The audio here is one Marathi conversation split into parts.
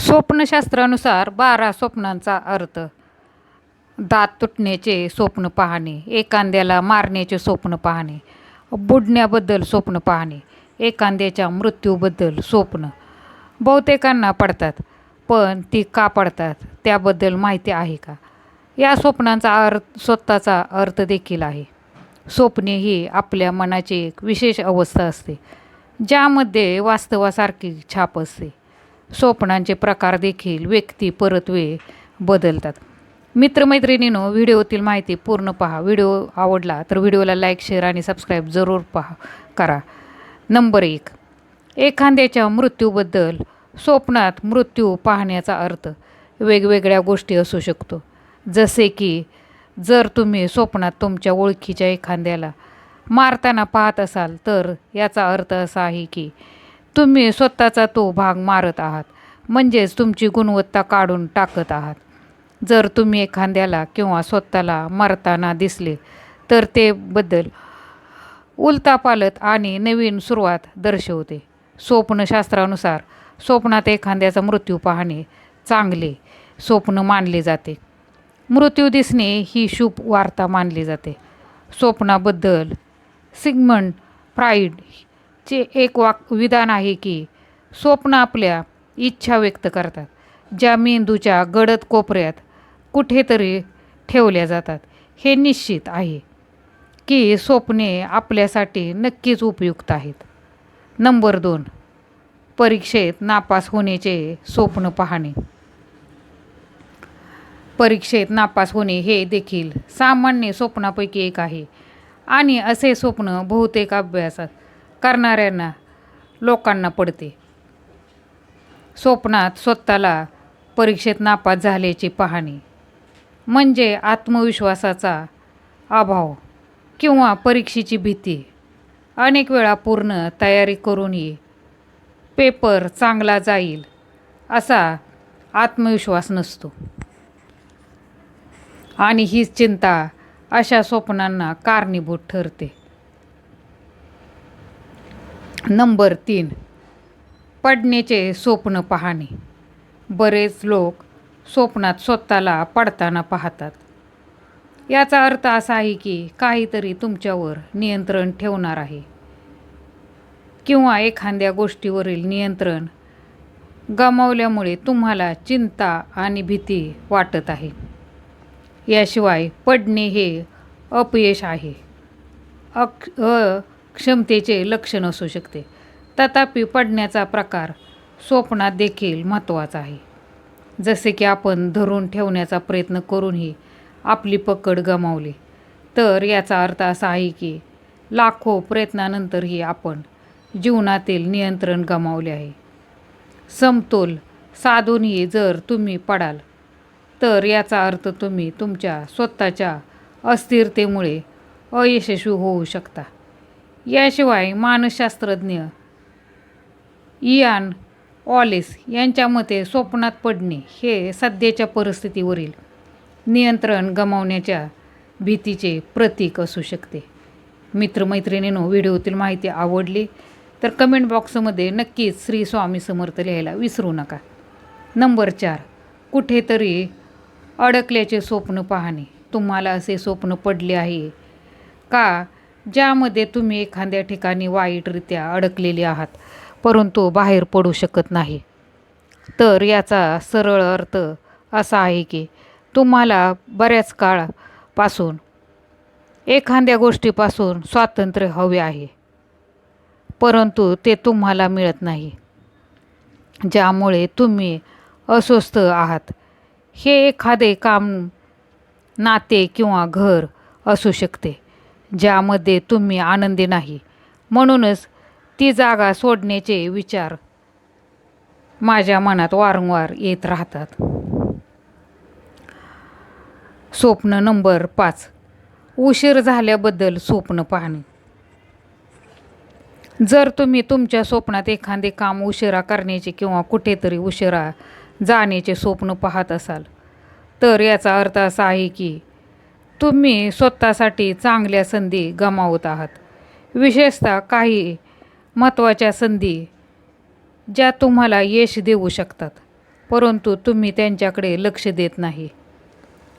स्वप्नशास्त्रानुसार बारा स्वप्नांचा अर्थ. दात तुटण्याचे स्वप्न पाहणे एखाद्याला मारण्याचे स्वप्न पाहणे बुडण्याबद्दल स्वप्न पाहणे एखाद्याच्या मृत्यूबद्दल स्वप्न. बहुतेकांना पडतात पण ती का पडतात त्याबद्दल माहिती आहे का? या स्वप्नांचा अर्थ स्वतःचा अर्थ देखील आहे. स्वप्ने ही आपल्या मनाची एक विशेष अवस्था असते ज्यामध्ये वास्तवासारखी छाप असते. स्वप्नांचे प्रकार देखील व्यक्ती परत्वे बदलतात. मित्रमैत्रिणीनो व्हिडिओतील माहिती पूर्ण पहा. व्हिडिओ आवडला तर व्हिडिओला लाईक शेअर आणि सबस्क्राईब जरूर पहा. करा. नंबर एक. एखाद्याच्या मृत्यूबद्दल स्वप्नात मृत्यू पाहण्याचा अर्थ वेगवेगळ्या गोष्टी असू शकतो. जसे की जर तुम्ही स्वप्नात तुमच्या ओळखीच्या एखाद्याला मारताना पाहत असाल तर याचा अर्थ असा आहे की तुम्ही स्वतःचा तो भाग मारत आहात. म्हणजेच तुमची गुणवत्ता काढून टाकत आहात. जर तुम्ही एखाद्याला किंवा स्वतःला मरताना दिसले तर ते बद्दल उलतापालत आणि नवीन सुरुवात दर्शवते. स्वप्नशास्त्रानुसार स्वप्नात एखाद्याचा मृत्यू पाहणे चांगले स्वप्न मानले जाते. मृत्यू दिसणे ही शुभ वार्ता मानली जाते. स्वप्नाबद्दल सिग्मंड चे एक वाक विधान आहे की स्वप्न आपल्या इच्छा व्यक्त करतात. ज्या मेंदूच्या गडद कोपऱ्यात कुठेतरी ठेवल्या जातात. हे निश्चित आहे की स्वप्ने आपल्यासाठी नक्कीच उपयुक्त आहेत. नंबर दोन परीक्षेत नापास होण्याचे स्वप्न पाहणे. परीक्षेत नापास होणे हे देखील सामान्य स्वप्नापैकी एक आहे. आणि असे स्वप्न बहुतेक अभ्यासात करणाऱ्यांना लोकांना पडते. स्वप्नात स्वतःला परीक्षेत नापास झाल्याचे पाहणे म्हणजे आत्मविश्वासाचा अभाव किंवा परीक्षेची भीती. अनेक वेळा पूर्ण तयारी करूनही पेपर चांगला जाईल असा आत्मविश्वास नसतो. आणि हीच चिंता अशा स्वप्नांना कारणीभूत ठरते. नंबर तीन पडण्याचे स्वप्न पाहणे. बरेच लोक स्वप्नात स्वतःला पडताना पाहतात. याचा अर्थ असा आहे की काहीतरी तुमच्यावर नियंत्रण ठेवणार आहे. किंवा एखाद्या गोष्टीवरील नियंत्रण गमावल्यामुळे तुम्हाला चिंता आणि भीती वाटत आहे. याशिवाय पडणे हे अपयश आहे. अक्ष क्षमतेचे लक्षण असू शकते. तथापि पडण्याचा प्रकार स्वप्नात देखील महत्त्वाचा आहे. जसे की आपण धरून ठेवण्याचा प्रयत्न करूनही आपली पकड गमावली तर याचा अर्थ असा आहे की लाखो प्रयत्नानंतरही आपण जीवनातील नियंत्रण गमावले आहे. समतोल साधूनही जर तुम्ही पडाल तर याचा अर्थ तुम्ही तुमच्या स्वतःच्या अस्थिरतेमुळे अयशस्वी होऊ शकता. याशिवाय मानसशास्त्रज्ञ इयान ऑलिस यांच्या मते स्वप्नात पडणे हे सध्याच्या परिस्थितीवरील नियंत्रण गमावण्याच्या भीतीचे प्रतीक असू शकते. मित्रमैत्रिणीनो व्हिडिओतील माहिती आवडली तर कमेंट बॉक्समध्ये नक्कीच श्री स्वामी समर्थ लिहायला विसरू नका. नंबर चार कुठेतरी अडकल्याचे स्वप्न पाहणे. तुम्हाला असे स्वप्न पडले आहे का? ज्यामध्ये तुम्ही एखाद्या ठिकाणी वाईटरित्या अडकलेले आहात परंतु बाहेर पडू शकत नाही. तर याचा सरळ अर्थ असा आहे की तुम्हाला बऱ्याच काळापासून एखाद्या गोष्टीपासून स्वातंत्र्य हवे आहे परंतु ते तुम्हाला मिळत नाही. ज्यामुळे तुम्ही अस्वस्थ आहात. हे एखादे काम नाते किंवा घर असू शकते. ज्यामध्ये तुम्ही आनंदी नाही. म्हणूनच ती जागा सोडण्याचे विचार माझ्या मनात वारंवार येत राहतात. स्वप्न नंबर पाच. उशीर झाल्याबद्दल स्वप्न पाहणे. जर तुम्ही तुमच्या स्वप्नात एखादे काम उशिरा करण्याचे किंवा कुठेतरी उशिरा जाण्याचे स्वप्न पाहत असाल तर याचा अर्थ असा आहे की तुम्ही स्वतःसाठी चांगल्या संधी गमावत आहात. विशेषतः काही महत्त्वाच्या संधी ज्या तुम्हाला यश देऊ शकतात परंतु तुम्ही त्यांच्याकडे लक्ष देत नाही.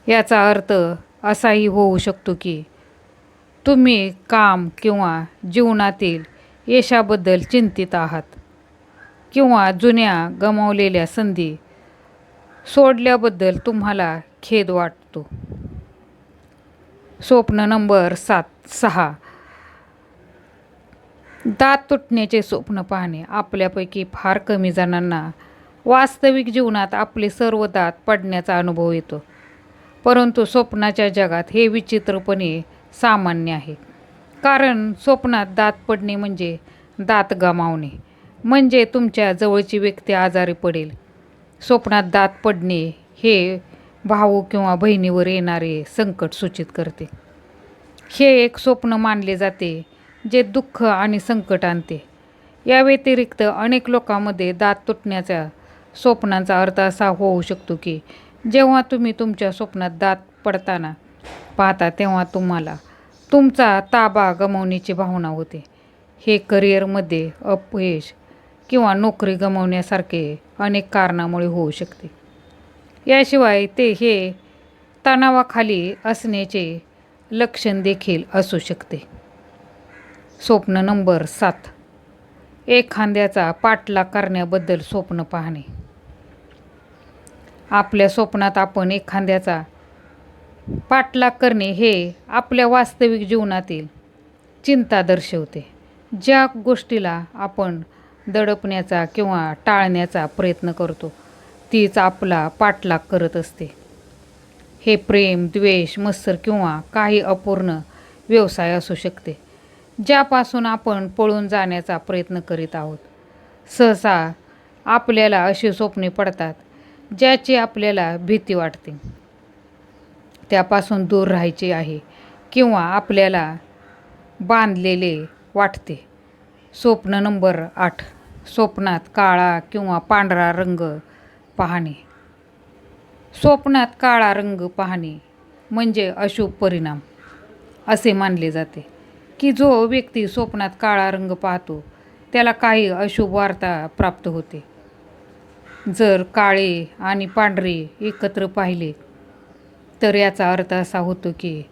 याचा अर्थ असाही होऊ शकतो की तुम्ही काम किंवा जीवनातील यशाबद्दल चिंतित आहात किंवा जुन्या गमावलेल्या संधी सोडल्याबद्दल तुम्हाला खेद वाटतो. स्वप्न नंबर सात सहा. दात तुटण्याचे स्वप्न पाहणे आपल्यापैकी फार कमी जणांना वास्तविक जीवनात आपले सर्व दात पडण्याचा अनुभव येतो. परंतु स्वप्नाच्या जगात हे विचित्रपणे सामान्य आहे. कारण स्वप्नात दात पडणे म्हणजे दात गमावणे म्हणजे तुमच्या जवळची व्यक्ती आजारी पडेल. स्वप्नात दात पडणे हे भाऊ किंवा बहिणीवर येणारे संकट सूचित करते. हे एक स्वप्न मानले जाते जे दुःख आणि संकट आणते. या व्यतिरिक्त अनेक लोकांमध्ये दात तुटण्याच्या स्वप्नांचा अर्थ असा होऊ शकतो की जेव्हा तुम्ही तुमच्या स्वप्नात दात पडताना पाहता तेव्हा तुम्हाला तुमचा ताबा गमावण्याची भावना होते. हे करिअरमध्ये अपयश किंवा नोकरी गमावण्यासारखे अनेक कारणामुळे होऊ शकते. याशिवाय ते हे तणावाखाली असण्याचे लक्षण देखील असू शकते. स्वप्न नंबर सात. एखाद्याचा पाठलाग करण्याबद्दल स्वप्न पाहणे. आपल्या स्वप्नात आपण एखाद्याचा पाठलाग करणे हे आपल्या वास्तविक जीवनातील चिंता दर्शवते. ज्या गोष्टीला आपण दडपण्याचा किंवा टाळण्याचा प्रयत्न करतो तीच आपला पाठलाग करत असते. हे प्रेम द्वेष मत्सर किंवा काही अपूर्ण व्यवसाय असू शकते ज्यापासून आपण पळून जाण्याचा प्रयत्न करीत आहोत. सहसा आपल्याला अशी स्वप्ने पडतात ज्याची आपल्याला भीती वाटते. त्यापासून दूर राहायचे आहे किंवा आपल्याला बांधलेले वाटते. स्वप्न नंबर आठ स्वप्नात काळा किंवा पांढरा रंग पाहणे. स्वप्नात काळा रंग पाहणे म्हणजे अशुभ परिणाम असे मानले जाते. की जो व्यक्ती स्वप्नात काळा रंग पाहतो त्याला काही अशुभ वार्ता प्राप्त होते. जर काळे आणि पांढरे एकत्र पाहिले तर याचा अर्थ असा होतो की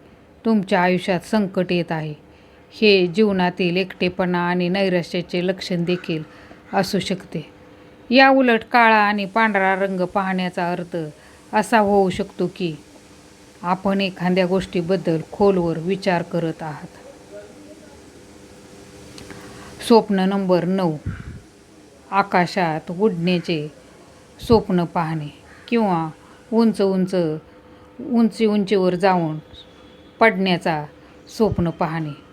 तुमच्या आयुष्यात संकट येत आहे. हे जीवनातील एकटेपणा आणि नैराश्याचे लक्षण देखील असू शकते. या उलट काळा आणि पांढरा रंग पाहण्याचा अर्थ असा होऊ शकतो की आपण एखाद्या गोष्टीबद्दल खोलवर विचार करत आहात. स्वप्न नंबर नऊ. आकाशात उडण्याचे स्वप्न पाहणे किंवा उंच उंच उंची उंचीवर जाऊन पडण्याचा स्वप्न पाहणे.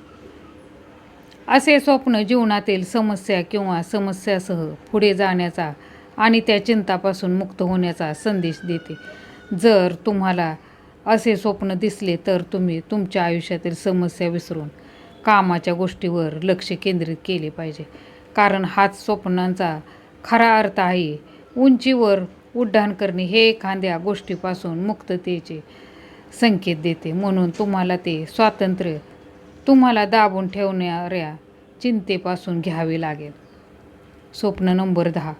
असे स्वप्न जीवनातील समस्या किंवा समस्यासह पुढे जाण्याचा आणि त्या चिंतापासून मुक्त होण्याचा संदेश देते. जर तुम्हाला असे स्वप्न दिसले तर तुम्ही तुमच्या आयुष्यातील समस्या विसरून कामाच्या गोष्टीवर लक्ष केंद्रित केले पाहिजे. कारण हाच स्वप्नांचा खरा अर्थ आहे. उंचीवर उड्डाण करणे हे एखाद्या गोष्टीपासून मुक्ततेचे संकेत देते. म्हणून तुम्हाला ते स्वातंत्र्य तुम्हाला दाबून ठेवणाऱ्या चिंतेपासून घ्यावे लागेल. स्वप्न नंबर दहा.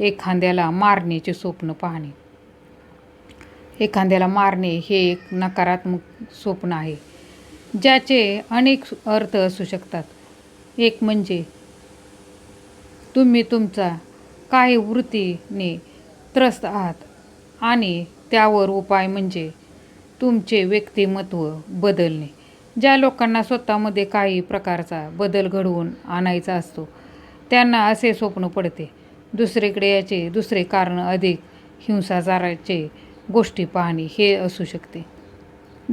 एखाद्याला मारण्याचे स्वप्न पाहणे. एखाद्याला मारणे हे एक नकारात्मक स्वप्न आहे ज्याचे अनेक अर्थ असू शकतात. एक म्हणजे तुम्ही तुमचा काही वृत्तीने त्रस्त आहात आणि त्यावर उपाय म्हणजे तुमचे व्यक्तिमत्व बदलणे. ज्या लोकांना स्वतःमध्ये काही प्रकारचा बदल घडवून आणायचा असतो त्यांना असे स्वप्न पडते. दुसरीकडे याचे दुसरे कारण अधिक हिंसाचाराचे गोष्टी पाहणे हे असू शकते.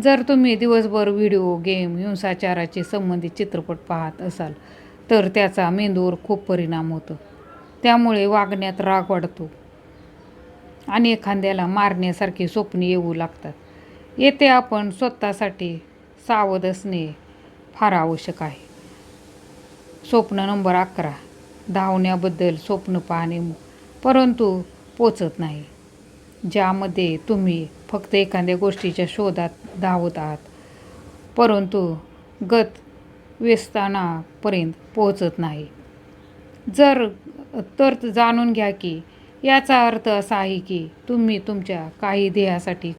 जर तुम्ही दिवसभर व्हिडिओ गेम हिंसाचाराचे संबंधित चित्रपट पाहत असाल तर त्याचा मेंदूवर खूप परिणाम होतो. त्यामुळे वागण्यात राग वाढतो आणि एखाद्याला मारण्यासारखी स्वप्ने येऊ लागतात. येथे आपण स्वतःसाठी सावध असणे फार आवश्यक आहे. स्वप्न नंबर अकरा. धावण्याबद्दल स्वप्न पाहणे परंतु पोचत नाही. ज्यामध्ये तुम्ही फक्त एखाद्या गोष्टीच्या शोधात धावत आहात परंतु गत व्यस्तानापर्यंत पोहोचत नाही. जर तर जाणून घ्या की याचा अर्थ असा आहे की तुम्ही तुमच्या काही ध्येयासाठी